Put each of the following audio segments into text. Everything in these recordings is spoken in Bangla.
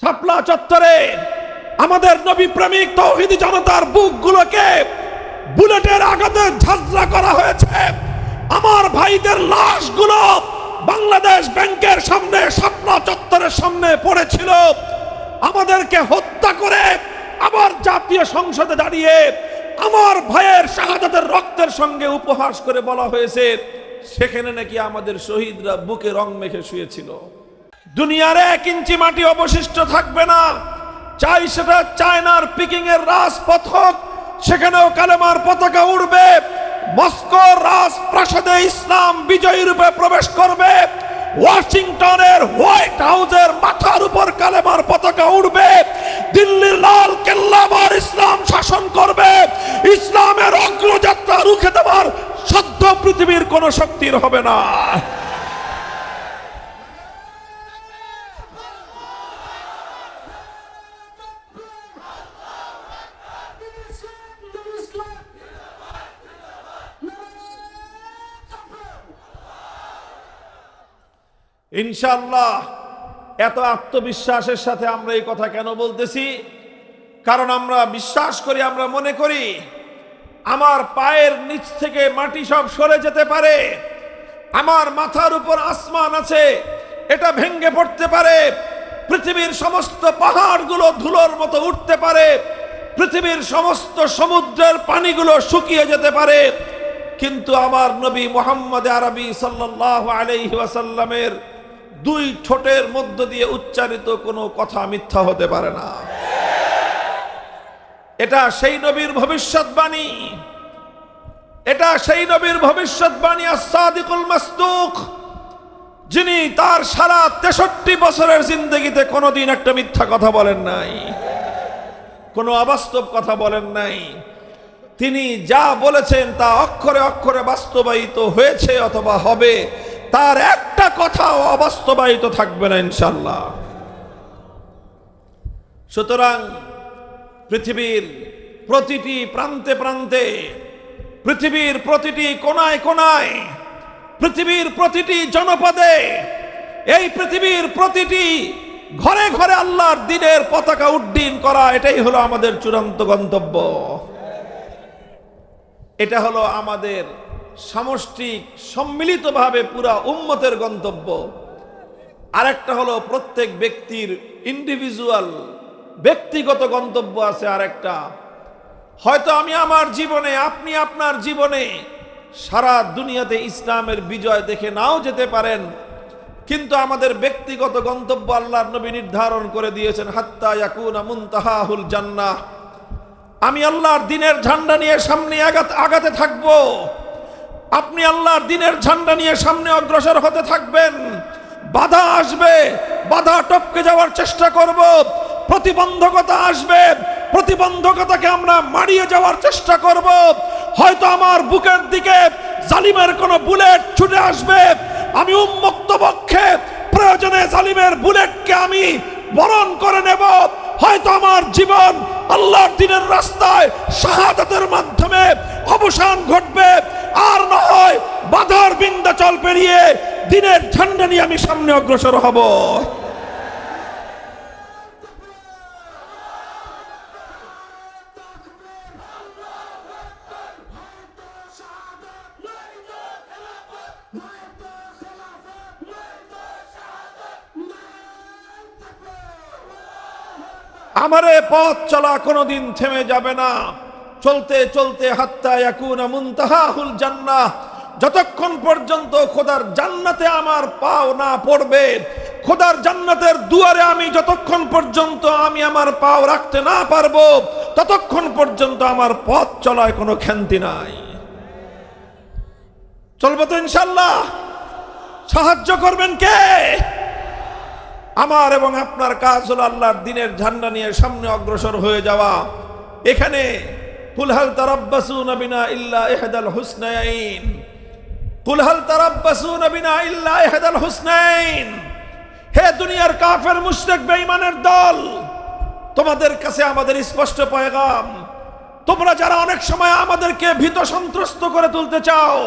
শাপলা চত্বরে আমাদের নবী প্রেমিক তৌহিদি জনতার বুকগুলোকে বুলেটের আঘাতে ঝাঁঝরা করা হয়েছে। আমার ভাইদের লাশগুলো বাংলাদেশ ব্যাংকের সামনে শাপলা চত্বরের সামনে পড়েছিল। আমাদেরকে হত্যা করে আবার জাতীয় সংসদে দাঁড়িয়ে আমার ভাইয়ের শাহাদাতের রক্তের সঙ্গে উপহাস করে বলা হয়েছে, সেখানে নাকি আমাদের শহীদরা বুকে রং মেখে শুয়েছিল। দুনিয়ার এক ইঞ্চি মাটি অবশিষ্ট থাকবে না। চাই সেটা চায়নার পিকিং এর রাজপথ হোক, সেখানেও কালেমার পতাকা উড়বে। মস্কো রাজপ্রাসাদে ইসলাম বিজয়ী রূপে প্রবেশ করবে। ওয়াশিংটনের হোয়াইট হাউসের মাথার উপর কালেমার পতাকা উড়বে। দিল্লির লাল কেল্লা আবার ইসলাম শাসন করবে। ইসলামের অগ্রযাত্রা রুখে দেওয়ার সদ্য পৃথিবীর কোন শক্তির হবে না। ইনশাল্লাহ এত আত্মবিশ্বাসের সাথে আমরা এই কথা কেন বলতেছি? কারণ আমরা বিশ্বাস করি, আমরা মনে করি, আমার পায়ের নিচ থেকে মাটি সব সরে যেতে পারে, আমার মাথার উপর আসমান আছে, এটা ভেঙ্গে পড়তে পারে, পৃথিবীর সমস্ত পাহাড়গুলো ধুলোর মতো উঠতে পারে, পৃথিবীর সমস্ত সমুদ্রের পানিগুলো শুকিয়ে যেতে পারে। কিন্তু আমার নবী মোহাম্মদ আরবি সাল্লাহ আলাইহি ওয়াসাল্লামের দুই ঠোঁটের মধ্য দিয়ে উচ্চারিত কোনো কথা মিথ্যা হতে পারে না। এটা সেই নবীর ভবিষ্যৎবাণী এটা সেই নবীর ভবিষ্যৎবাণী আসাদিকুল মাসদুক, যিনি তার সারা তেষট্টি বছরের জিন্দগিতে কোনোদিন একটা মিথ্যা কথা বলেন নাই, কোনো অবাস্তব কথা বলেন নাই। তিনি যা বলেছেন তা অক্ষরে অক্ষরে বাস্তবায়িত হয়েছে অথবা হবে। তার একটা কথাও অবাস্তবায়িত থাকবে না ইনশাল্লাহ সুতরাং পৃথিবীর প্রতিটি প্রান্তে প্রান্তে, পৃথিবীর প্রতিটি কোনায় কোনায় পৃথিবীর প্রতিটি জনপদে, এই পৃথিবীর প্রতিটি ঘরে ঘরে আল্লাহর দিনের পতাকা উড্ডীন করা, এটাই হলো আমাদের চূড়ান্ত গন্তব্য। এটা হলো আমাদের সামষ্টিক সম্মিলিতভাবে পুরা উম্মতের গন্তব্য। আরেকটা হলো প্রত্যেক ব্যক্তির ইন্ডিভিজুয়াল ব্যক্তিগত গন্তব্য আছে আরেকটা। হয়তো আমি আমার জীবনে, আপনি আপনার জীবনে সারা দুনিয়াতে ইসলামের বিজয় দেখে নাও যেতে পারেন, কিন্তু আমাদের ব্যক্তিগত গন্তব্য আল্লাহর নবী নির্ধারণ করে দিয়েছেন, হাত্তা ইয়াকুনা মুনতাহাহুল জান্নাহ। আমি আল্লাহর দিনের ঝান্ডা নিয়ে সামনে আগাতে থাকব। আপনি আল্লাহর দিনের ঝান্ডা নিয়ে সামনে অগ্রসর হতে থাকবেন। বাধা আসবে, বাধা টপকে যাওয়ার চেষ্টা করব, প্রতিবন্ধকতা আসবে, প্রতিবন্ধকতাকে আমরা মারিয়ে যাওয়ার চেষ্টা করব। হয়তো আমার বুকের দিকে জালিমের কোনো বুলেট ছুটে আসবে। আমি উন্মুক্ত পক্ষে, প্রয়োজনে জালিমের বুলেটকে আমি বরণ করে নেব। হয়তো আমার জীবন দিনের রাস্তায় শাহাদাতের মাধ্যমে অবসান ঘটবে। আর না হয় বাধার বিন্দাচল পেরিয়ে দিনের ঝান্ডা নিয়ে আমি সামনে অগ্রসর হব। আমারে পথ চলা কোনোদিন থেমে যাবে না। চলতে চলতে হাত্তা ইয়াকুনা মুনতাহাহুল জান্নাহ। যতক্ষণ পর্যন্ত খোদার জান্নাতে আমার পাও না পড়বে, খোদার জান্নাতের দুয়ারে আমি যতক্ষণ পর্যন্ত আমি আমার পাও রাখতে না পারব, ততক্ষণ পর্যন্ত আমার পথ চলায় কোনো ক্ষান্তি নাই। চলবো তো ইনশাল্লাহ সাহায্য করবেন কে? আমার এবং আপনার কাজ হলো আল্লাহর দিনের ঝান্ডা নিয়ে সামনে অগ্রসর হয়ে যাওয়া। এখানে কুলহাল তারাব্বাসু নবিনা ইল্লা ইহদাল হুসনাইন? কুলহাল তারাব্বাসু নবিনা ইল্লা ইহদাল হুসনাইন? হে দুনিয়ার কাফের, মুশরিক, বেঈমানের দল, তোমাদের কাছে আমাদের স্পষ্ট পয়গাম, তোমরা যারা অনেক সময় আমাদেরকে ভীত সন্ত্রস্ত করে তুলতে চাও,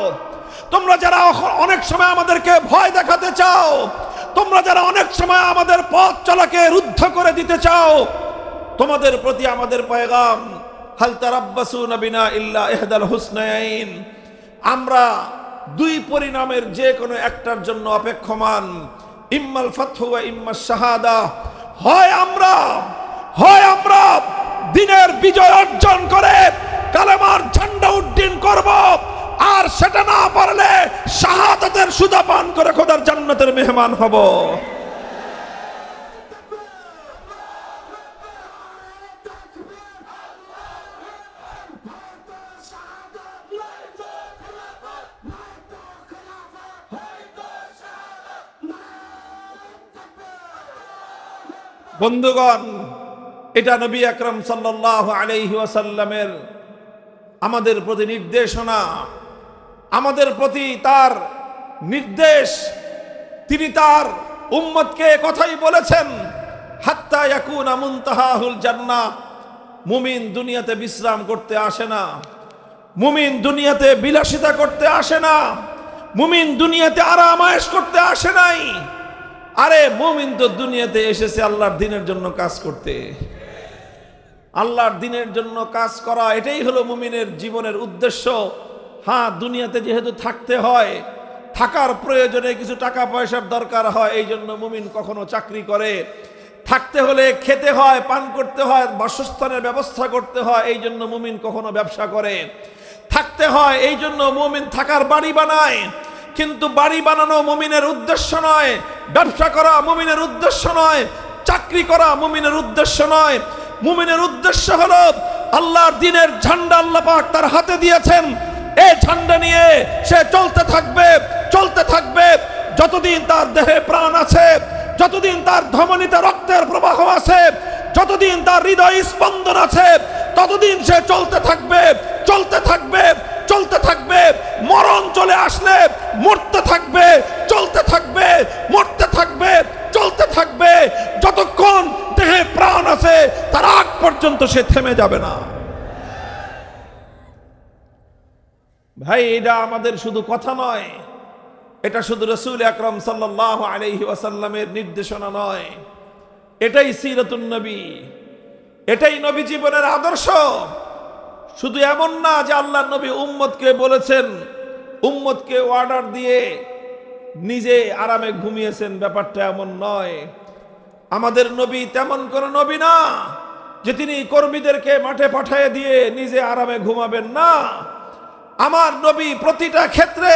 তোমরা যারা অনেক সময় আমাদেরকে ভয় দেখাতে চাও তোমরা যারা অনেক সময় আমাদের পথ চলাকে রুদ্ধ করে দিতে চাও, তোমাদের প্রতি আমাদের পয়গাম, হাল তারাব্বাসুনা বিনা ইল্লা ইহদাল হুসনাইন। আমরা দুই পরিণামের যে কোনো একটার জন্য অপেক্ষমান। ইম্মাল ফাতহু ওয়া ইম্মা শাহাদা। হয় আমরা হয় আমরা দিনের বিজয় অর্জন করে কালেমার ঝান্ডা উড্ডীন করব আর সেটা না পারলে শাহাদাতের সুদা পান করে খোদার জান্নাতের মেহমান হব। বন্ধুগণ, এটা নবী আকরম সাল্লাহ আলাইহি ওয়াসাল্লামের আমাদের প্রতি নির্দেশনা, আমাদের প্রতি তার নির্দেশ তিনি তার উম্মতকে কথাই বলেছেন, হাত্তা ইয়াকুন মুনতাহাহুল জান্নাহ মুমিন দুনিয়াতে বিশ্রাম করতে আসে না, মুমিন দুনিয়াতে বিলাসিতা করতে আসে না, মুমিন দুনিয়াতে আরামায়েশ করতে আসে নাই। আরে, মুমিন তো দুনিয়াতে এসেছে আল্লাহর দিনের জন্য কাজ করতে। আল্লাহর দিনের জন্য কাজ করা এটাই হলো মুমিনের জীবনের উদ্দেশ্য। হ্যাঁ দুনিয়াতে যেহেতু থাকতে হয় থাকার প্রয়োজনে কিছু টাকা পয়সার দরকার হয় এই জন্য মুমিন কখনো চাকরি করে। থাকতে হলে খেতে হয়, পান করতে হয়, বাসস্থানের ব্যবস্থা করতে হয় এই জন্য মুমিন কখনো ব্যবসা করে। থাকতে হয় এই জন্য মুমিন থাকার বাড়ি বানায়। কিন্তু বাড়ি বানানো মুমিনের উদ্দেশ্য নয়, ব্যবসা করা মুমিনের উদ্দেশ্য নয়, চাকরি করা মুমিনের উদ্দেশ্য নয়। মুমিনের উদ্দেশ্য হলো, আল্লাহর দিনের ঝান্ডা আল্লাহ পাক তার হাতে দিয়েছেন এই ঝান্ডা নিয়ে সে চলতে থাকবে চলতে থাকবে। যতদিন তার দেহে প্রাণ আছে, যতদিন তার ধমনীতে রক্তের প্রবাহ আছে, যতদিন তার হৃদয় স্পন্দন আছে, ততদিন সে চলতে থাকবে চলতে থাকবে চলতে থাকবে। মরণ চলে আসলে মরতে থাকবে, চলতে থাকবে, মরতে থাকবে, চলতে থাকবে। যতক্ষণ দেহে প্রাণ আছে, তার আগ পর্যন্ত সে থেমে যাবে না। ভাই, এটা আমাদের শুধু কথা নয়। এটা শুধু রসুল আকরম সাল্লাহ আলহি ওয়াসাল্লামের নির্দেশনা নয়। এটাই সিরতুন নবী। এটাই নবী জীবনের আদর্শ। শুধু এমন না যে আল্লাহ নবী উম্মতকে বলেছেন, উম্মতকে অর্ডার দিয়ে নিজে আরামে ঘুমিয়েছেন, ব্যাপারটা এমন নয়। আমাদের নবী তেমন কোন নবী না, যে তিনি কর্মীদেরকে মাঠে পাঠিয়ে দিয়ে নিজে আরামে ঘুমাবেন না। আমার নবী প্রতিটা ক্ষেত্রে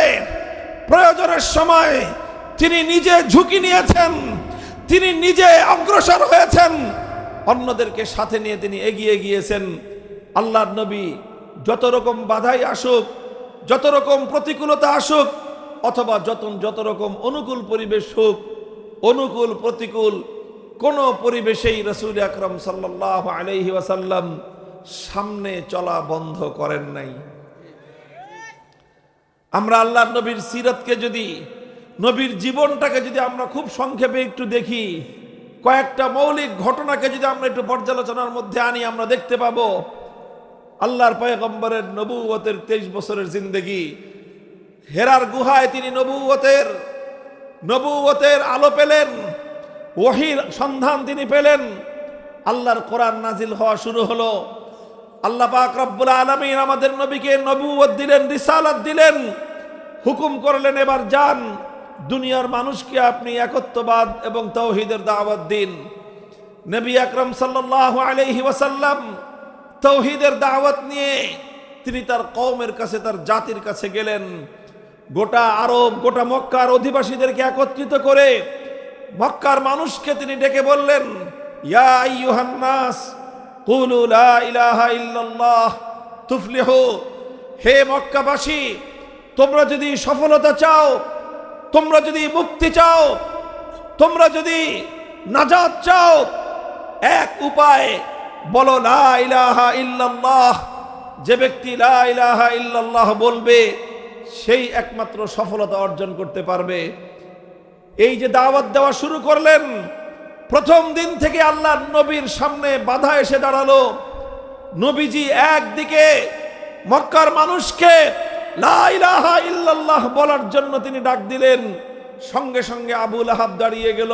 প্রয়োজনের সময় তিনি নিজে ঝুঁকি নিয়েছেন, তিনি নিজে অগ্রসর হয়েছেন। অন্যদেরকে সাথে নিয়ে তিনি এগিয়ে গিয়েছেন। আল্লাহর নবী যত রকম বাধাই আসুক, যত রকম প্রতিকূলতা আসুক, অথবা যত যত রকম অনুকূল পরিবেশ হোক, অনুকূল প্রতিকূল কোনো পরিবেশেই রসুল আকরম সাল্লাহ আলহি ওয়াসাল্লাম সামনে চলা বন্ধ করেন নাই। আমরা আল্লাহ নবীর সিরতকে যদি, নবীর জীবনটাকে যদি আমরা খুব সংক্ষেপে একটু দেখি, কয়েকটা মৌলিক ঘটনাকে যদি আমরা একটু পর্যালোচনার মধ্যে আনি, আমরা দেখতে পাবো, আল্লাহর পয়গম্বরের নবুয়তের তেইশ বছরের জিন্দগি। হেরার গুহায় তিনি নবুয়তের নবুয়তের আলো পেলেন, ওহির সন্ধান তিনি পেলেন। আল্লাহর কোরআন নাজিল হওয়া শুরু হলো। আল্লাহ পাক রব্বুল আলমিন আমাদের নবীকে নবুয়ত দিলেন, রিসালাত দিলেন, হুকুম করলেন, এবার যান। দুনিয়ার মানুষকে আপনি একত্ববাদ এবং তৌহিদের দাওয়াত দিন। নবী আকরম সাল্লাহ আলহি ওয়াসাল্লাম তৌহিদের দাওয়াত নিয়ে তিনি তার কওমের কাছে, তার জাতির কাছে গেলেন। গোটা আরব, গোটা মক্কার অধিবাসীদেরকে একত্রিত করে মক্কার মানুষকে তিনি ডেকে বললেন, ইয়া আইয়ুহান্নাস কুলু লা ইলাহা ইল্লাল্লাহ তুফলিহু। হে মক্কাবাসী, তোমরা যদি সফলতা চাও, তোমরা যদি মুক্তি চাও, তোমরা যদি নাজাত চাও, এক উপায় বলো লা ইলাহা ইল্লাল্লাহ। যে ব্যক্তি লা ইলাহা ইল্লাল্লাহ বলবে, সেই একমাত্র সফলতা অর্জন করতে পারবে। এই যে দাওয়াত দেওয়া শুরু করলেন প্রথম দিন থেকে আল্লাহ নবীর সামনে বাধা এসে দাঁড়াল। নবীজি একদিকে মক্কার মানুষকে ইল্লাল্লাহ বলার জন্য তিনি ডাক দিলেন। সঙ্গে সঙ্গে আবুল আহাব দাঁড়িয়ে গেল।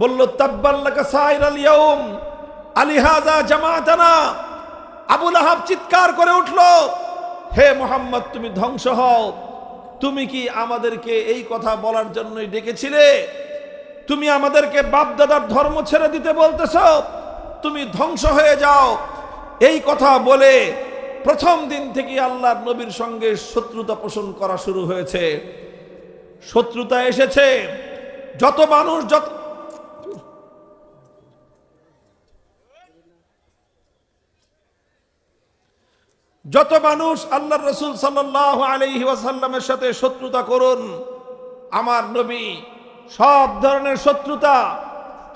বলল তাব্বাল্লাকা আলিহাজা আবুল আহাব চিৎকার করে উঠল, হে মোহাম্মদ, তুমি ধ্বংস হও। তুমি কি আমাদেরকে এই কথা বলার জন্যই ডেকেছিলে? তুমি আমাদেরকে বাপদাদার ধর্ম ছেড়ে দিতে বলতেছ, তুমি ধ্বংস হয়ে যাও। এই কথা বলে প্রথম দিন থেকে আল্লাহর নবীর সঙ্গে শত্রুতা পোষণ করা শুরু হয়েছে। শত্রুতা এসেছে। যত মানুষ, যত যত মানুষ আল্লাহ রসুল সাল্লাহ আলহি ওয়াসাল্লামের সাথে শত্রুতা করুন, আমার নবী সব ধরনের শত্রুতা,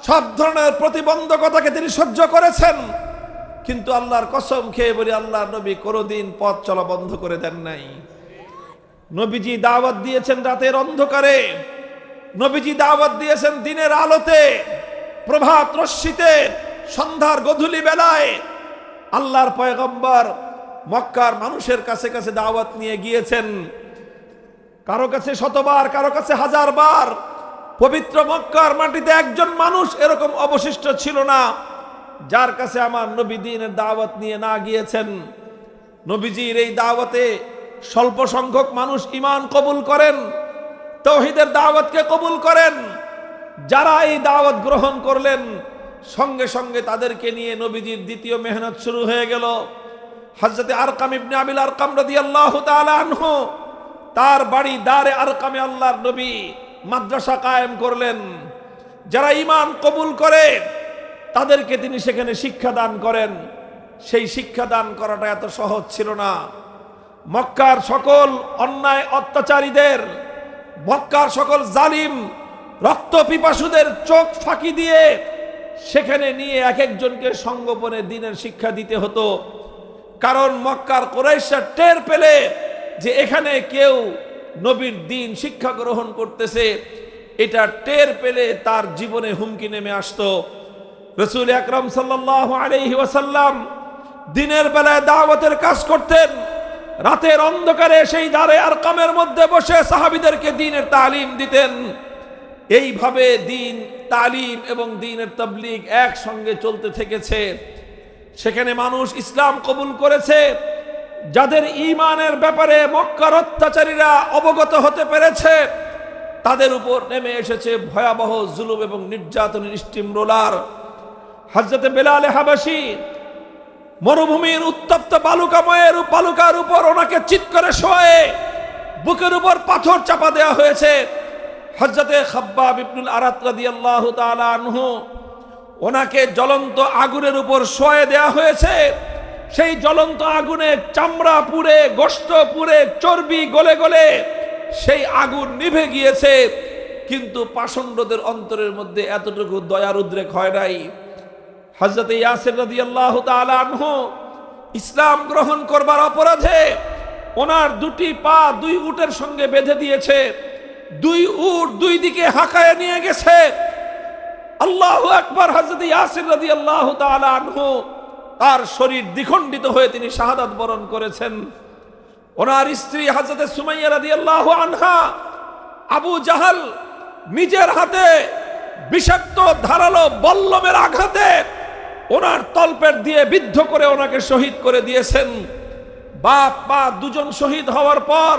সব ধরনের প্রতিবন্ধকতাকে তিনি সহ্য করেছেন। কিন্তু আল্লাহর কসম খেয়ে বলি আল্লাহর নবী কোনোদিন পথ চলা বন্ধ করে দেন নাই। নবীজি দাওয়াত দিয়েছেন রাতের অন্ধকারে। নবীজি দাওয়াত দিয়েছেন দিনের আলোতে, প্রভাত রশ্মিতে, সন্ধ্যার গধূলি বেলায়। আল্লাহর পয়গম্বর মক্কার মানুষের কাছে কাছে দাওয়াত নিয়ে গিয়েছেন। কারও কাছে শতবার, কারও কাছে হাজার বার পবিত্র মক্কার মাটিতে একজন মানুষ এরকম অবশিষ্ট ছিল না, যার কাছে আমার নবী দিনের দাওয়াত নিয়ে না গিয়েছেন। নবীজির এই দাওয়াতে স্বল্প সংখ্যক মানুষ ইমান কবুল করেন, তৌহিদের দাওয়াতকে কবুল করেন। যারা এই দাওয়াত গ্রহণ করলেন, সঙ্গে সঙ্গে তাদেরকে নিয়ে নবীজির দ্বিতীয় মেহনত শুরু হয়ে গেল। হজরতে আরকাম ইবনে আবিল আরকাম রাদিয়াল্লাহু আল্লাহ তার বাড়ি দারে আরকামে আল্লাহর নবী মাদ্রাসা কায়েম করলেন। যারা ইমান কবুল করে, তাদেরকে তিনি সেখানে শিক্ষা দান করেন। সেই শিক্ষা দান করাটা এত সহজ ছিল না। মক্কার সকল অন্যায় অত্যাচারীদের, মক্কার সকল জালিম, রক্ত পিপাসুদের চোখ ফাঁকি দিয়ে সেখানে নিয়ে এক একজনকে সঙ্গোপনে দিনের শিক্ষা দিতে হতো। কারণ মক্কার কোরাইশা টের পেলে যে এখানে কেউ নবীর দিন শিক্ষা গ্রহণ করতেছে, এটা টের পেলে তার জীবনে হুমকি নেমে আসতো। রসুল আকরম সাল্লাহ দিনের বেলায় দাওয়াতের কাজ করতেন, রাতের অন্ধকারে সেই দ্বারে আর কামের মধ্যে বসে সাহাবিদেরকে দিনের তালিম দিতেন। এইভাবে দিন, তালিম এবং দিনের তবলিগ একসঙ্গে চলতে থেকেছে। সেখানে মানুষ ইসলাম কবুল করেছে যাদের ইমানের ব্যাপারে মক্কার অত্যাচারীরা অবগত হতে পেরেছে, তাদের উপর নেমে এসেছে ভয়াবহ জুলুম এবং নির্যাতনের স্টিম রোলার। হজরতে বেলালে হাবাসি মরুভূমির উত্তপ্ত বালুকাময়ের বালুকার উপর ওনাকে চিৎ করে শোয়ে বুকের উপর পাথর চাপা দেওয়া হয়েছে। হজরতে খাব্বা ইবনুল আরাত রাদিয়াল্লাহু ওনাকে জ্বলন্ত আগুনের উপর শোয়ে দেয়া হয়েছে। সেই জ্বলন্ত আগুনে চামড়া পুড়ে, গোস্ত পুড়ে, চর্বি গলে গলে সেই আগুন নিভে গিয়েছে। কিন্তু পাষণ্ডদের অন্তরের মধ্যে এতটুকু দয়ার উদ্রেক হয় নাই। হজরত ইয়াসির রাদি আল্লাহ আনহু ইসলাম গ্রহণ করবার অপরাধে ওনার দুটি পা দুই উটের সঙ্গে বেঁধে দিয়েছে। দুই উট দুই দিকে হাঁকায় নিয়ে গেছে। আল্লাহ আকবর হজরত ইয়াসির রাদি আল্লাহ আনহু তার শরীর দ্বিখণ্ডিত হয়ে তিনি শাহাদাত বরণ করেছেন। ওনার স্ত্রী হজরত সুমাইয়া রাদি আল্লাহ আনহা আবু জাহাল নিজের হাতে বিষাক্ত ধারালো বল্লমের আঘাতে ওনার তলপেট দিয়ে বিদ্ধ করে ওনাকে শহীদ করে দিয়েছেন। বাপ, মা দুজন শহীদ হওয়ার পর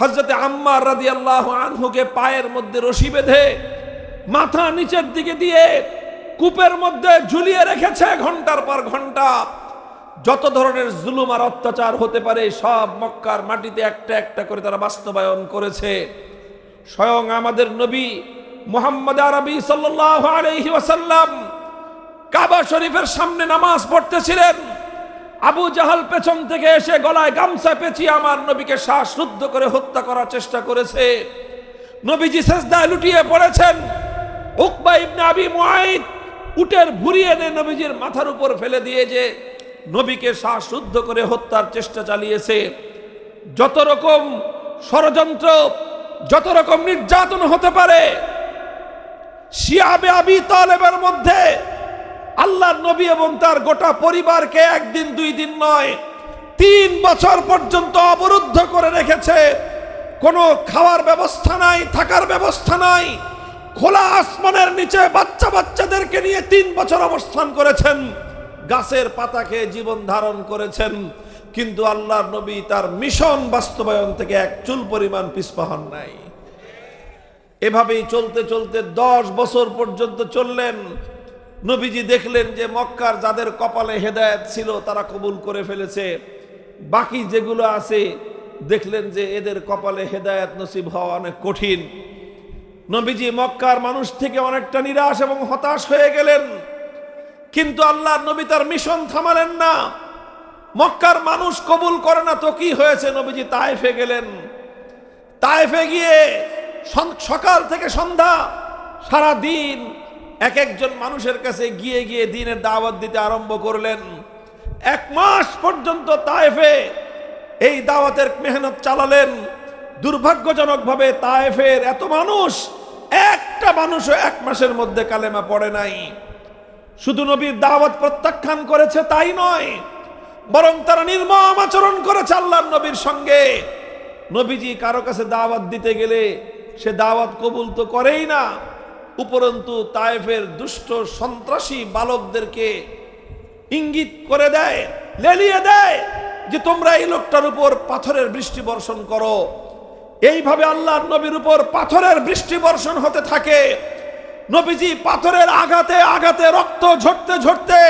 হজরতে আম্মার রাদি আল্লাহ আনহুকে পায়ের মধ্যে রশি বেঁধে মাথা নিচের দিকে দিয়ে কূপের মধ্যে ঝুলিয়ে রেখেছে ঘণ্টার পর ঘণ্টা। যত ধরনের জুলুম আর অত্যাচার হতে পারে, সব মক্কার মাটিতে একটা একটা করে তারা বাস্তবায়ন করেছে। স্বয়ং আমাদের নবী মোহাম্মদ আরবি সাল্লাহ কাবা শরীফের সামনে নামাজ পড়তেছিলেন। আবু জাহাল পেছন থেকে এসে গলায় গামছা পেঁচিয়ে আমার নবীকে শ্বাসরুদ্ধ করে হত্যা করার চেষ্টা করেছে। নবীজি সেজদায় লুটিয়ে পড়েছেন। উকবা ইবনে আবি মুআইদ উটের ভুরি এনে নবীজির মাথার উপর ফেলে দিয়ে যে নবীকে শ্বাসরুদ্ধ করে হত্যার চেষ্টা চালিয়েছে। যত রকম ষড়যন্ত্র, যত রকম নির্যাতন হতে পারে তালেবের মধ্যে আল্লাহ নবী এবং তার গোটা পরিবারকে একদিন, দুই দিন নয়, তিন বছর পর্যন্ত অবরুদ্ধ করে রেখেছে। কোনো খাওয়ার ব্যবস্থা নাই, থাকার ব্যবস্থা নাই। খোলা আসমানের নিচে বাচ্চা বাচ্চাদেরকে নিয়ে তিন বছর অবস্থান করেছেন। গাছের পাতা খেয়ে জীবন ধারণ করেছেন। কিন্তু আল্লাহর নবী তার মিশন বাস্তবায়ন থেকে এক চুল পরিমাণ পিছপা হন নাই। এভাবেই চলতে চলতে দশ বছর পর্যন্ত চললেন। নবীজি দেখলেন যে মক্কার যাদের কপালে হেদায়েত ছিল তারা কবুল করে ফেলেছে। বাকি যেগুলো আছে, দেখলেন যে এদের কপালে হেদায়েত নসিব হওয়া অনেক কঠিন। নবীজি মক্কার মানুষ থেকে অনেকটা নিরাশ এবং হতাশ হয়ে গেলেন। কিন্তু আল্লাহর নবী তার মিশন থামালেন না। মক্কার মানুষ কবুল করে না তো কি হয়েছে? নবীজি তাইফে গেলেন। তাইফে গিয়ে সকাল থেকে সন্ধ্যা সারা দিন এক একজন মানুষের কাছে গিয়ে গিয়ে দিনের দাওয়াত দিতে আরম্ভ করলেন। এক মাস পর্যন্ত তাইফে এই দাওয়াতের মেহনত চালালেন। দুর্ভাগ্যজনকভাবে তাইফের এত মানুষ একটা মানুষও এক মাসের মধ্যে কালেমা পড়ে নাই। শুধু নবীর দাওয়াত প্রত্যাখ্যান করেছে তাই নয়, বরং তারা নির্মম আচরণ করেছে আল্লাহর নবীর সঙ্গে। নবীজি কারও কাছে দাওয়াত দিতে গেলে সে দাওয়াত কবুল তো করেই না, উপরন্তু তায়েফের দুষ্ট সন্ত্রাসী বালকদেরকে ইঙ্গিত করে দেয়, লেলিয়ে দেয় যে তোমরা এই লোকটার উপর পাথরের বৃষ্টি বর্ষণ করো। এইভাবে আল্লাহর নবীর উপর পাথরের বৃষ্টি বর্ষণ হতে থাকে। নবীজি পাথরের আঘাতে আঘাতে রক্ত ঝরতে ঝরতে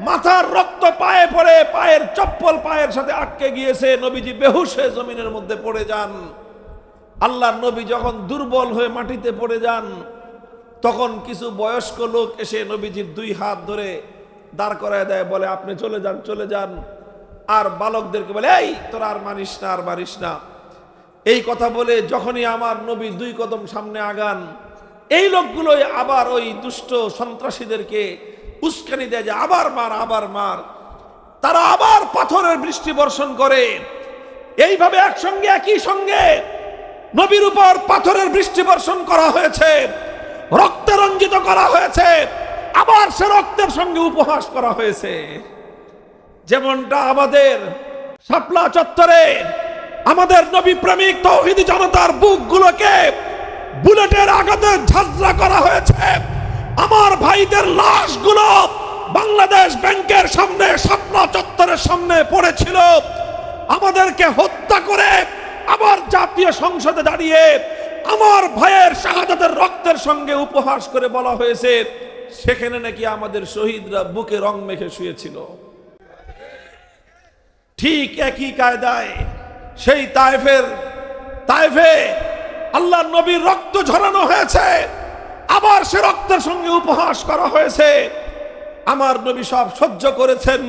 মাথার রক্ত পায়ে পড়ে পায়ের চপ্পল পায়ের সাথে আটকে গিয়েছে। নবীজি বেহুশ জমিনের মধ্যে পড়ে যান। আল্লাহর নবী যখন দুর্বল হয়ে মাটিতে পড়ে যান, তখন কিছু বয়স্ক লোক এসে নবীজির দুই হাত ধরে দাঁড় করায় দেয়, বলে, আপনি চলে যান চলে যান। আর বালকদেরকে বলে, এই, তোরা আর মানিস না, আর মারিস না। এই কথা বলে যখনই আমার নবী দুই কদম সামনে আগান, এই লোকগুলোই আবার ওই দুষ্ট সন্ত্রাসীদেরকে উস্কানি দেয় যে, আবার মার আবার মার। তারা আবার পাথরের বৃষ্টি বর্ষণ করে। এইভাবে একসঙ্গে, একই সঙ্গে নবীর উপর পাথরের বৃষ্টি বর্ষণ করা হয়েছে, রক্তে রঞ্জিত করা হয়েছে, আবার সে রক্তের সঙ্গে উপহাস করা হয়েছে। যেমনটা আমাদের শাপলা চত্বরে আমাদের নবী প্রেমিক তৌহিদি জনতার বুকগুলোকে বুলেটের আঘাতে ঝাঁঝরা করা হয়েছে। আমার ভাইদের লাশগুলো বাংলাদেশ ব্যাংকের সামনে শাপলা চত্বরের সামনে পড়েছিল। আমাদেরকে হত্যা করে আবার জাতীয় সংসদে দাঁড়িয়ে আমার ভাইয়ের শাহাদাতের রক্তের সঙ্গে উপহাস করে বলা হয়েছে, সেখানে নাকি আমাদের শহীদরা বুকে রং মেখে শুয়েছিল। ঠিক একই কায়দায় সেই তায়েফের, তায়েফে আল্লাহর নবীর রক্ত ঝরানো হয়েছে। আবার সে রক্তের সঙ্গে উপহাস করা হয়েছে। আমার নবী সব সহ্য করেছেন,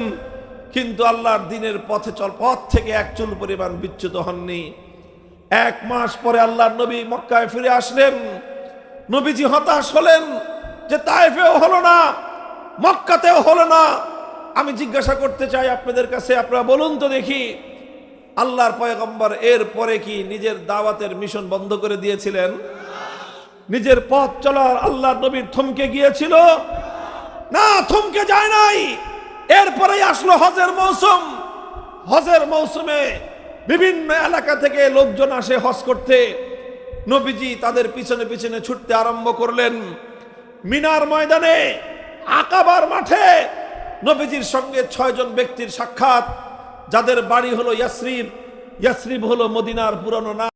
কিন্তু আল্লাহর দিনের পথে চল, পথ থেকে এক চুল পরিমাণ বিচ্যুত হননি। এক মাস পরে আল্লাহর নবী মক্কায় ফিরে আসলেন। নবীজি হতাশ হলেন যে তাইফেও হলো না, মক্কাতেও হলো না। আমি জিজ্ঞাসা করতে চাই আপনাদের কাছে, আপনারা বলুন তো দেখি। আল্লাহর পয়গম্বর এর পরে কি নিজের দাওয়াতের মিশন বন্ধ করে দিয়েছিলেন? নিজের পথ চলার আল্লাহ নবীর থমকে গিয়েছিল? না, থমকে যায় নাই। এরপরেই আসলো হজের মৌসুম। হজের মৌসুমে বিভিন্ন এলাকা থেকে লোকজন আসে হজ করতে। নবীজি তাদের পিছনে পিছনে ছুটতে আরম্ভ করলেন। মিনার ময়দানে, আকাবার মাঠে নবীজির সঙ্গে ছয়জন ব্যক্তির সাক্ষাৎ। যাদের বাড়ি হলো ইয়াসরিব ইয়াসরিব হলো মদিনার পুরনো নাম।